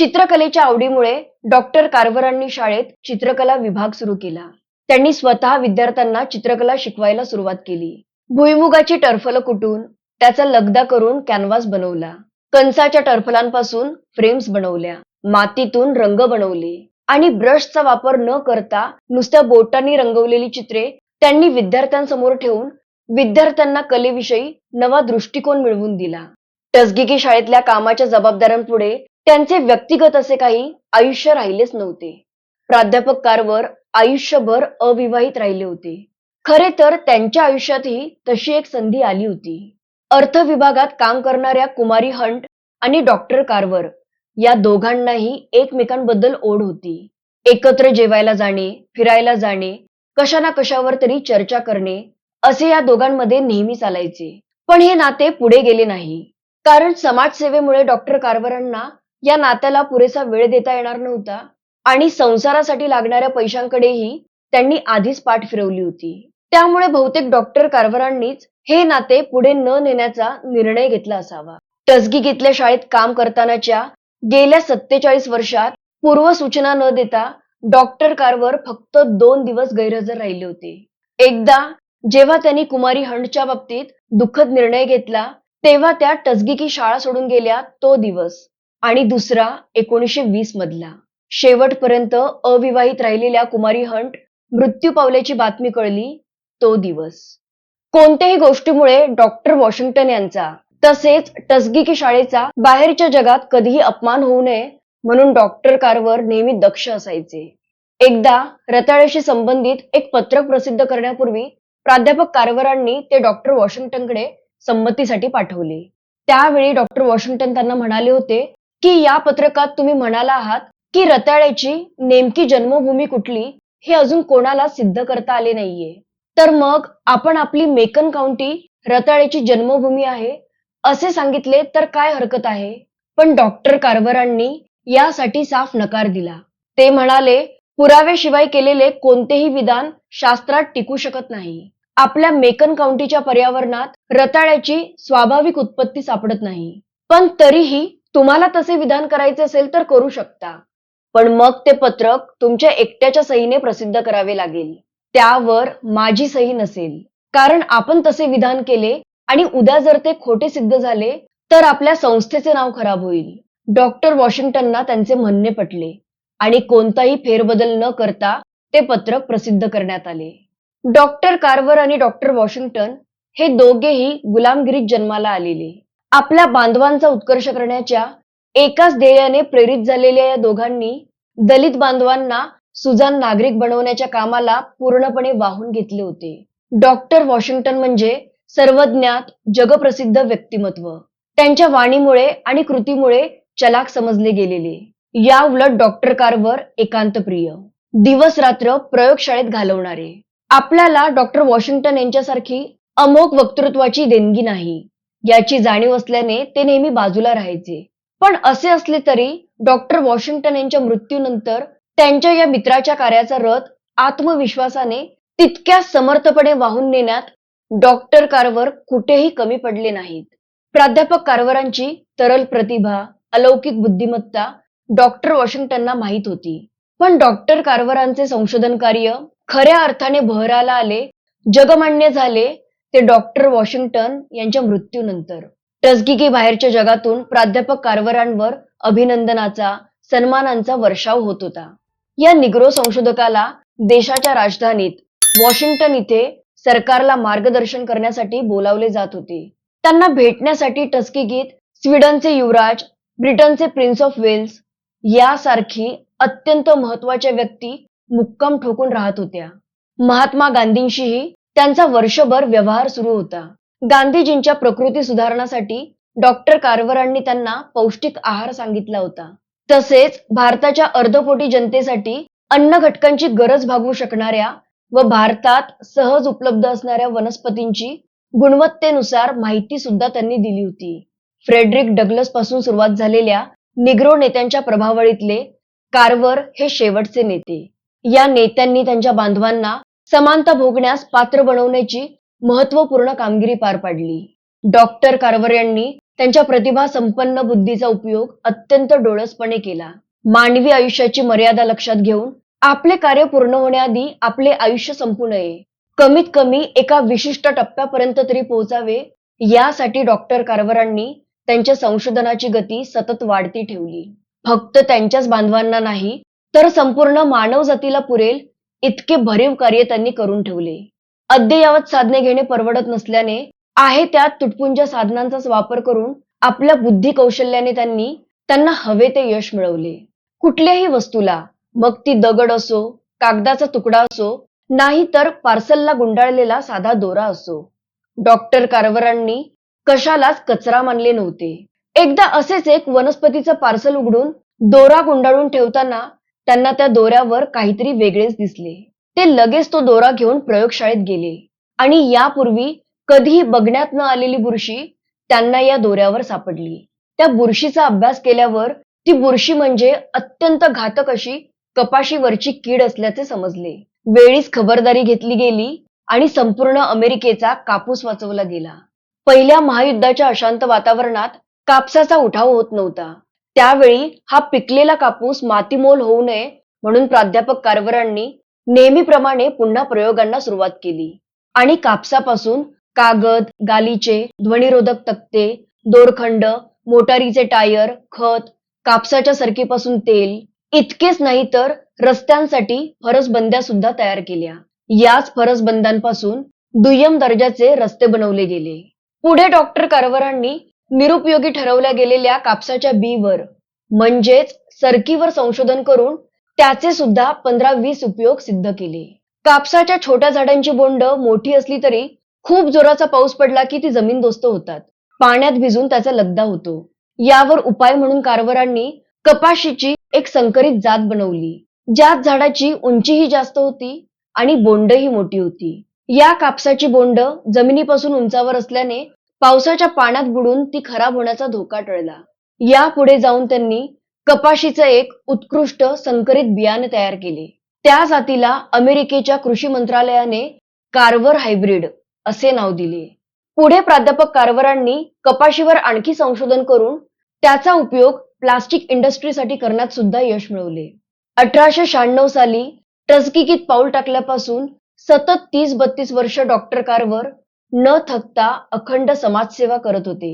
चित्रकलेच्या आवडीमुळे डॉक्टर कारवरांनी शाळेत चित्रकला विभाग सुरू केला. त्यांनी स्वतः विद्यार्थ्यांना चित्रकला शिकवायला सुरुवात केली. भुईमुगाची टर्फलं कुटून त्याचा लगदा करून कॅनव्हास बनवला. कंसाच्या टर्फलांपासून फ्रेम्स बनवल्या. मातीतून रंग बनवले. आणि ब्रशचा वापर न करता नुसत्या बोटांनी रंगवलेली चित्रे त्यांनी विद्यार्थ्यांसमोर ठेवून विद्यार्थ्यांना कलेविषयी नवा दृष्टिकोन मिळवून दिला. टसगिकी शाळेतल्या कामाच्या जबाबदाऱ्यांपुढे त्यांचे व्यक्तिगत असे काही आयुष्य राहिलेच नव्हते. प्राध्यापक कारवर आयुष्यभर अविवाहित राहिले होते. खरे तर त्यांच्या आयुष्यातही तशी एक संधी आली होती. अर्थ विभागात काम करणाऱ्या कुमारी हंट आणि डॉक्टर कारवर या दोघांनाही एकमेकांबद्दल ओढ होती. एकत्र जेवायला जाणे फिरायला जाणे कशा ना कशावर तरी चर्चा करणे असे या दोघांमध्ये नेहमी चालायचे. पण हे नाते पुढे गेले नाही. कारण समाजसेवेमुळे डॉक्टर कारवरांना या नात्याला पुरेसा वेळ देता येणार नव्हता आणि संसारासाठी लागणाऱ्या पैशांकडेही त्यांनी आधीच पाठ फिरवली होती. त्यामुळे बहुतेक डॉक्टर कारवरांनीच हे नाते पुढे न नेण्याचा निर्णय घेतला असावा. टसगिकीतल्या शाळेत काम करतानाच्या गेल्या सत्तेचाळीस वर्षात पूर्व सूचना न देता डॉक्टर कारवर फक्त दोन दिवस गैरहजर राहिले होते. एकदा जेव्हा त्यांनी कुमारी हंडच्या बाबतीत दुःखद निर्णय घेतला तेव्हा त्या टसगिकी शाळा सोडून गेल्या तो दिवस. आणि दुसरा एकोणीसशे वीस मधला. शेवटपर्यंत अविवाहित राहिलेल्या कुमारी हंट मृत्यू पावल्याची बातमी कळली तो दिवस. कोणत्याही गोष्टीमुळे डॉक्टर वॉशिंग्टन यांचा तसेच टसगिकी शाळेचा बाहेरच्या जगात कधीही अपमान होऊ नये म्हणून डॉक्टर कारवर नेहमी दक्ष असायचे. एकदा रताळ्याशी संबंधित एक पत्रक प्रसिद्ध करण्यापूर्वी प्राध्यापक कारवरांनी ते डॉक्टर वॉशिंग्टनकडे संमतीसाठी पाठवले. त्यावेळी डॉक्टर वॉशिंग्टन त्यांना म्हणाले होते की या पत्रकात तुम्ही म्हणाला आहात की रताळ्याची नेमकी जन्मभूमी कुठली हे अजून कोणाला सिद्ध करता आले नाहीये. तर मग आपण आपली मेकन काउंटी रताळ्याची जन्मभूमी आहे असे सांगितले तर काय हरकत आहे? पण डॉक्टर कारवरांनी यासाठी साफ नकार दिला. ते म्हणाले पुराव्याशिवाय केलेले कोणतेही विधान शास्त्रात टिकू शकत नाही. आपल्या मेकन काउंटीच्या पर्यावरणात रताळ्याची स्वाभाविक उत्पत्ती सापडत नाही. पण तरीही तुम्हाला तसे विधान करायचे असेल तर करू शकता. पण मग ते पत्रक तुमच्या एकट्याच्या सहीने प्रसिद्ध करावे लागेल. त्यावर माझी सही नसेल. कारण आपण तसे विधान केले आणि उद्या जर ते खोटे सिद्ध झाले तर आपल्या संस्थेचे नाव खराब होईल. डॉक्टर वॉशिंग्टनना त्यांचे म्हणणे पटले. आणि कोणताही फेरबदल न करता ते पत्रक प्रसिद्ध करण्यात आले. डॉक्टर कार्वर आणि डॉक्टर वॉशिंग्टन हे दोघेही गुलामगिरीत जन्माला आलेले. आपल्या बांधवांचा उत्कर्ष करण्याच्या एकाच ध्येयाने प्रेरित झालेल्या या दोघांनी दलित बांधवांना सुजान नागरिक बनवण्याच्या कामाला पूर्णपणे वाहून घेतले होते. डॉक्टर वॉशिंग्टन म्हणजे सर्वज्ञात जगप्रसिद्ध व्यक्तिमत्व. त्यांच्या वाणीमुळे आणि कृतीमुळे चलाक समजले गेलेले. या उलट डॉक्टर कारवर एकांत प्रिय दिवस रात्र प्रयोगशाळेत घालवणारे. आपल्याला डॉक्टर वॉशिंग्टन यांच्यासारखी अमोक वक्तृत्वाची देणगी नाही. याची जाणीव असल्याने ते नेहमी बाजूला राहायचे. पण असे असले तरी डॉक्टर वॉशिंग्टन यांच्या मृत्यूनंतर त्यांच्या या मित्राच्या कार्याचा रथ आत्मविश्वासाने तितक्या समर्थपणे वाहून नेण्यात डॉक्टर कारवर कुठेही कमी पडले नाहीत. प्राध्यापक कारवरांची तरल प्रतिभा अलौकिक बुद्धिमत्ता डॉक्टर वॉशिंग्टनना माहीत होती. पण डॉक्टर कारवरांचे संशोधन कार्य खऱ्या अर्थाने बहराला आले जगमान्य झाले ते डॉक्टर वॉशिंग्टन यांच्या मृत्यूनंतर. टसगिकी बाहेरच्या जगातून प्राध्यापक कारवरांवर अभिनंदनाचा सन्मानांचा वर्षाव होत होता. या निग्रो संशोधकाला देशाच्या राजधानीत वॉशिंग्टन इथे सरकारला मार्गदर्शन करण्यासाठी बोलावले जात होते. त्यांना भेटण्यासाठी टस्किगीत स्वीडनचे युवराज ब्रिटनचे प्रिन्स ऑफ वेल्स यासारखी अत्यंत महत्त्वाच्या व्यक्ती मुक्काम ठोकून राहत होत्या. महात्मा गांधींशीही त्यांचा वर्षभर व्यवहार सुरू होता. गांधीजींच्या प्रकृती सुधारणासाठी डॉक्टर कारवरांनी त्यांना पौष्टिक आहार सांगितला होता. तसेच भारताच्या अर्धकोटी जनतेसाठी अन्न घटकांची गरज भागवू शकणाऱ्या व भारतात सहज उपलब्ध असणाऱ्या वनस्पतींची गुणवत्तेनुसार माहिती सुद्धा त्यांनी दिली होती. फ्रेडरिक डगलसपासून सुरुवात झालेल्या निग्रो नेत्यांच्या प्रभावळीतले कारवर हे शेवटचे नेते. या नेत्यांनी त्यांच्या बांधवांना समानता भोगण्यास पात्र बनवण्याची महत्त्वपूर्ण कामगिरी पार पाडली. डॉक्टर कारवर यांनी त्यांच्या प्रतिभा संपन्न बुद्धीचा उपयोग अत्यंत डोळसपणे केला. मानवी आयुष्याची मर्यादा लक्षात घेऊन आपले कार्य पूर्ण होण्याआधी आपले आयुष्य संपू नये. कमीत कमी एका विशिष्ट टप्प्यापर्यंत तरी पोहोचावे यासाठी डॉक्टर कारवरांनी त्यांच्या संशोधनाची गती सतत वाढती ठेवली. फक्त त्यांच्याच बांधवांना नाही तर संपूर्ण मानव जातीला पुरेल इतके भरीव कार्य त्यांनी करून ठेवले. अद्ययावत साधने घेणे परवडत नसल्याने आहे त्यात तुटपुंज्या साधनांचाच वापर करून आपल्या बुद्धी कौशल्याने त्यांनी त्यांना हवे ते यश मिळवले. कुठल्याही वस्तूला मग ती दगड असो कागदाचा तुकडा असो नाही तर पार्सलला गुंडाळलेला साधा दोरा असो. डॉक्टर कारवरांनी कशालाच कचरा मानले नव्हते. एकदा असेच एक वनस्पतीचं पार्सल उघडून दोरा गुंडाळून ठेवताना त्यांना त्या दोऱ्यावर काहीतरी वेगळेच दिसले. ते लगेच तो दोरा घेऊन प्रयोगशाळेत गेले. आणि यापूर्वी कधीही बघण्यात न आलेली बुरशी त्यांना या दोऱ्यावर सापडली. त्या बुरशीचा अभ्यास केल्यावर ती बुरशी म्हणजे अत्यंत घातक अशी कपाशीवरची कीड असल्याचे समजले. वेळीच खबरदारी घेतली गेली आणि संपूर्ण अमेरिकेचा कापूस वाचवला गेला. पहिल्या महायुद्धाच्या अशांत वातावरणात कापसाचा उठाव होत नव्हता. त्यावेळी हा पिकलेला कापूस मातीमोल होऊ नये म्हणून प्राध्यापक कारवरांनी नेहमीप्रमाणे पुन्हा प्रयोगांना सुरुवात केली. आणि कापसापासून कागद गालीचे ध्वनिरोधक तक्ते दोरखंड मोटारीचे टायर खत कापसाच्या सरकीपासून तेल इतकेच नाही तर रस्त्यांसाठी फरसबंद्या सुद्धा तयार केल्या. याच फरसबंदांपासून दुय्यम दर्जाचे रस्ते बनवले गेले. पुढे डॉक्टर कारवरांनी निरुपयोगी ठरवल्या गेलेल्या कापसाच्या बीवर म्हणजेच सरकीवर संशोधन करून त्याचे सुद्धा पंधरा वीस उपयोग सिद्ध केले. कापसाच्या छोट्या झाडांची बोंड मोठी असली तरी खूप जोराचा पाऊस पडला की ती जमीनदोस्त होतात. पाण्यात भिजून त्याचा लगदा होतो. यावर उपाय म्हणून कारवारांनी कपाशीची एक संकरित जात बनवली. ज्यात झाडाची उंचीही जास्त होती आणि बोंडही मोठी होती. या कापसाची बोंड जमिनीपासून उंचावर असल्याने पावसाच्या पाण्यात बुडून ती खराब होण्याचा धोका टळला. यापुढे जाऊन त्यांनी कपाशीचं एक उत्कृष्ट संकरित बियाणे तयार केले. त्या जातीला अमेरिकेच्या कृषी मंत्रालयाने कार्वर हायब्रिड असे नाव दिले. पुढे प्राध्यापक कारवरांनी कपाशीवर आणखी संशोधन करून त्याचा उपयोग प्लास्टिक इंडस्ट्रीसाठी करण्यात सुद्धा यश मिळवले. अठराशे शहाण्णव साली टचकिकीत पाऊल टाकल्यापासून सतत तीस बत्तीस वर्ष डॉक्टर कारवर न थकता अखंड समाजसेवा करत होते.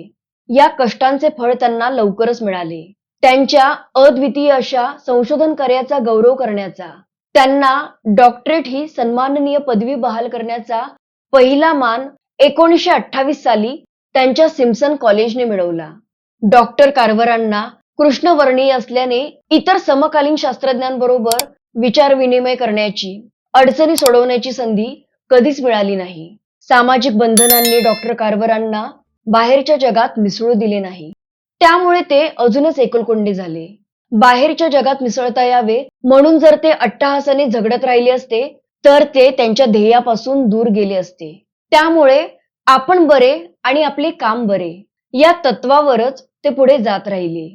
या कष्टांचे फळ त्यांना लवकरच मिळाले. त्यांच्या अद्वितीय अशा संशोधन कार्याचा गौरव करण्याचा त्यांना डॉक्टरेट ही सन्माननीय पदवी बहाल करण्याचा पहिला मान एकोणीसशे अठ्ठावीस साली त्यांच्या सिम्सन कॉलेजने मिळवला. डॉक्टर कारवरांना कृष्णवर्णीय असल्याने इतर समकालीन शास्त्रज्ञांबरोबर विचारविनिमय करण्याची अडचणी सोडवण्याची संधी कधीच मिळाली नाही. सामाजिक बंधनांनी डॉक्टर कारवरांना बाहेरच्या जगात मिसळू दिले नाही. त्यामुळे ते अजूनच एकुलकोंडे झाले. बाहेरच्या जगात मिसळता यावे म्हणून जर ते अट्टहासाने झगडत राहिले असते तर ते त्यांच्या ध्येयापासून दूर गेले असते. त्यामुळे आपण बरे आणि आपले काम बरे या तत्वावरच ते पुढे जात राहिले.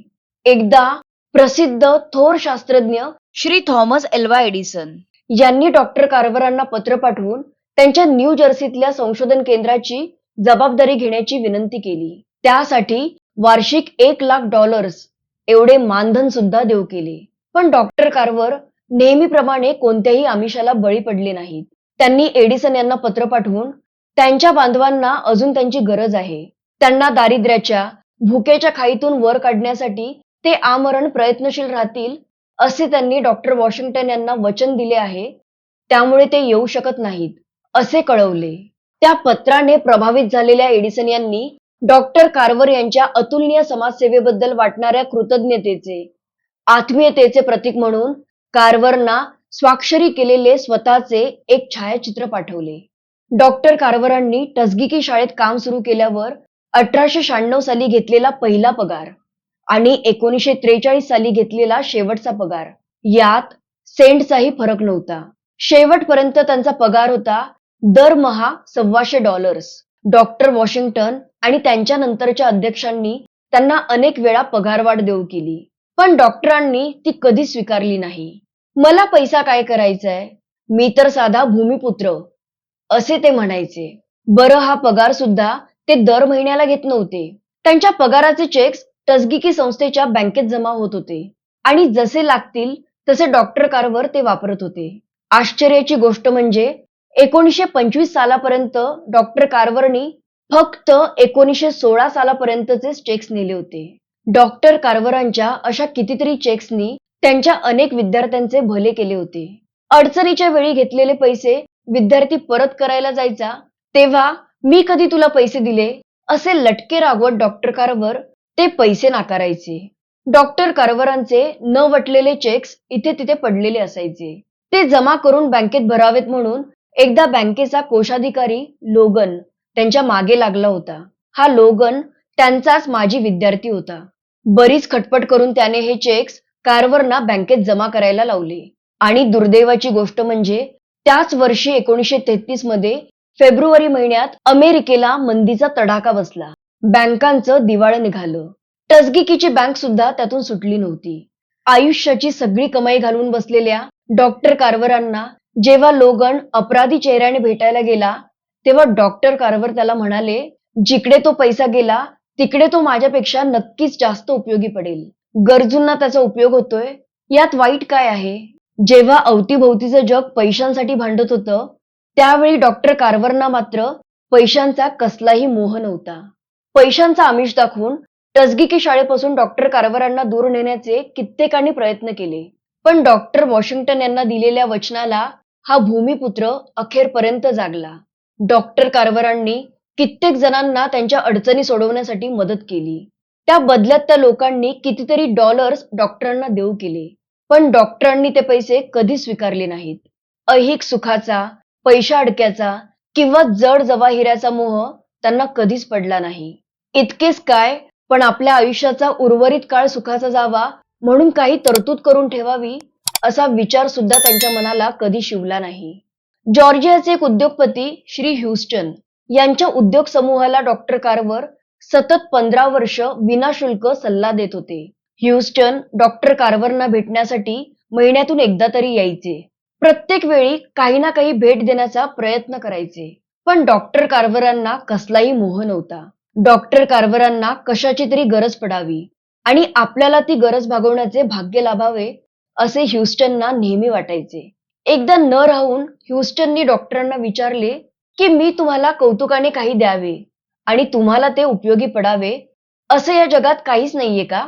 एकदा प्रसिद्ध थोर शास्त्रज्ञ श्री थॉमस एल्वा एडिसन यांनी डॉक्टर कारवरांना पत्र पाठवून त्यांच्या न्यू जर्सीतल्या संशोधन केंद्राची जबाबदारी घेण्याची विनंती केली. त्यासाठी वार्षिक एक लाख डॉलर्स एवढे मानधन सुद्धा देऊ केले. पण डॉक्टर कारवर नेहमीप्रमाणे कोणत्याही आमिषाला बळी पडले नाहीत. त्यांनी एडिसन यांना पत्र पाठवून त्यांच्या बांधवांना अजून त्यांची गरज आहे. त्यांना दारिद्र्याच्या भुकेच्या खाईतून वर काढण्यासाठी ते आमरण प्रयत्नशील राहतील असे त्यांनी डॉक्टर वॉशिंग्टन यांना वचन दिले आहे. त्यामुळे ते येऊ शकत नाहीत. असे कळवले. त्या पत्राने प्रभावित झालेल्या एडिसन यांनी डॉक्टर कार्वर यांच्या अतुलनीय समाजसेवेबद्दल वाटणाऱ्या कृतज्ञतेचे आत्मीयतेचे प्रतीक म्हणून कार्वरना स्वाक्षरी केलेले स्वतःचे एक छायाचित्र पाठवले. डॉक्टर कार्वरांनी टसगिकी शाळेत काम सुरू केल्यावर अठराशे शहाण्णव साली घेतलेला पहिला पगार आणि एकोणीसशे त्रेचाळीस साली घेतलेला शेवटचा पगार. यात सेंटचाही फरक नव्हता. शेवटपर्यंत त्यांचा पगार होता दरमहा सव्वाशे डॉलर्स. डॉक्टर वॉशिंग्टन आणि त्यांच्या नंतरच्या अध्यक्षांनी त्यांना अनेक वेळा पगारवाढ देऊ केली. पण डॉक्टरांनी ती कधी स्वीकारली नाही. मला पैसा काय करायचाय? मी तर साधा भूमिपुत्र. असे ते म्हणायचे. बरं हा पगार सुद्धा ते दर महिन्याला घेत नव्हते. त्यांच्या पगाराचे चेक्स तसगिकी संस्थेच्या बँकेत जमा होत होते. आणि जसे लागतील तसे डॉक्टर कारवर ते वापरत होते. आश्चर्याची गोष्ट म्हणजे एकोणीसशे पंचवीस सालापर्यंत डॉक्टर कारवरनी फक्त एकोणीसशे सोळा सालापर्यंतचे चेक्स नेले होते. डॉक्टर कारवरांच्या अशा कितीतरी चेक्सनी त्यांच्या अनेक विद्यार्थ्यांचे भले केले होते. अडचणीच्या वेळी घेतलेले पैसे विद्यार्थी परत करायला जायचा तेव्हा मी कधी तुला पैसे दिले? असे लटके रागवत डॉक्टर कारवर ते पैसे नाकारायचे. डॉक्टर कारवरांचे न वटलेले चेक्स इथे तिथे पडलेले असायचे. ते जमा करून बँकेत भरावेत म्हणून एकदा बँकेचा कोषाधिकारी लोगन त्यांच्या मागे लागला होता. हा लोगन त्यांचाच माजी विद्यार्थी होता. बरीच खटपट करून त्याने हे चेक्स कारवरना बँकेत जमा करायला लावले. आणि दुर्दैवाची गोष्ट म्हणजे त्याच वर्षी एकोणीसशे तेहतीसमध्ये फेब्रुवारी महिन्यात अमेरिकेला मंदीचा तडाखा बसला. बँकांचं दिवाळं निघालं. टसगिकीची बँक सुद्धा त्यातून सुटली नव्हती. आयुष्याची सगळी कमाई घालून बसलेल्या डॉक्टर कारवरांना जेव्हा लोगन अपराधी चेहऱ्याने भेटायला गेला तेव्हा डॉक्टर कारवर त्याला म्हणाले जिकडे तो पैसा गेला तिकडे तो माझ्यापेक्षा नक्कीच जास्त उपयोगी पडेल. गरजूंना त्याचा उपयोग होतोय. यात वाईट काय आहे जेव्हा अवतीभोवतीचं जग पैशांसाठी भांडत होतं त्यावेळी डॉक्टर कारवरना मात्र पैशांचा कसलाही मोह नव्हता. पैशांचा आमिष दाखवून टसगिकी शाळेपासून डॉक्टर कारवरांना दूर नेण्याचे कित्येकांनी प्रयत्न केले. पण डॉक्टर वॉशिंग्टन यांना दिलेल्या वचनाला हा भूमिपुत्र अखेरपर्यंत जागला. डॉक्टर कारवरांनी कित्येक जणांना त्यांच्या अडचणी सोडवण्यासाठी मदत केली. त्या बदल्यात त्या लोकांनी कितीतरी डॉलर्स डॉक्टरांना देऊ केले. पण डॉक्टरांनी ते पैसे कधी स्वीकारले नाहीत. ऐहिक सुखाचा पैशा अडक्याचा किंवा जड जवाहिऱ्याचा मोह त्यांना कधीच पडला नाही. इतकेच काय पण आपल्या आयुष्याचा उर्वरित काळ सुखाचा जावा म्हणून काही तरतूद करून ठेवावी असा विचार सुद्धा त्यांच्या मनाला कधी शिवला नाही. जॉर्जियाचे एक उद्योगपती श्री ह्युस्टन यांच्या उद्योग समूहाला डॉक्टर कारवर सतत पंधरा वर्ष विनाशुल्क सल्ला देत होते. ह्युस्टन डॉक्टर कारवरना भेटण्यासाठी महिन्यातून एकदा तरी यायचे. प्रत्येक वेळी काही ना काही भेट देण्याचा प्रयत्न करायचे. पण डॉक्टर कारवरांना कसलाही मोह नव्हता. डॉक्टर कारवरांना कशाची तरी गरज पडावी आणि आपल्याला ती गरज भागवण्याचे भाग्य लाभावे असे ह्युस्टनना नेहमी वाटायचे. एकदा न राहून ह्युस्टननी डॉक्टरांना विचारले की मी तुम्हाला कौतुकाने काही द्यावे आणि तुम्हाला ते उपयोगी पडावे असे या जगात काहीच नाहीये का?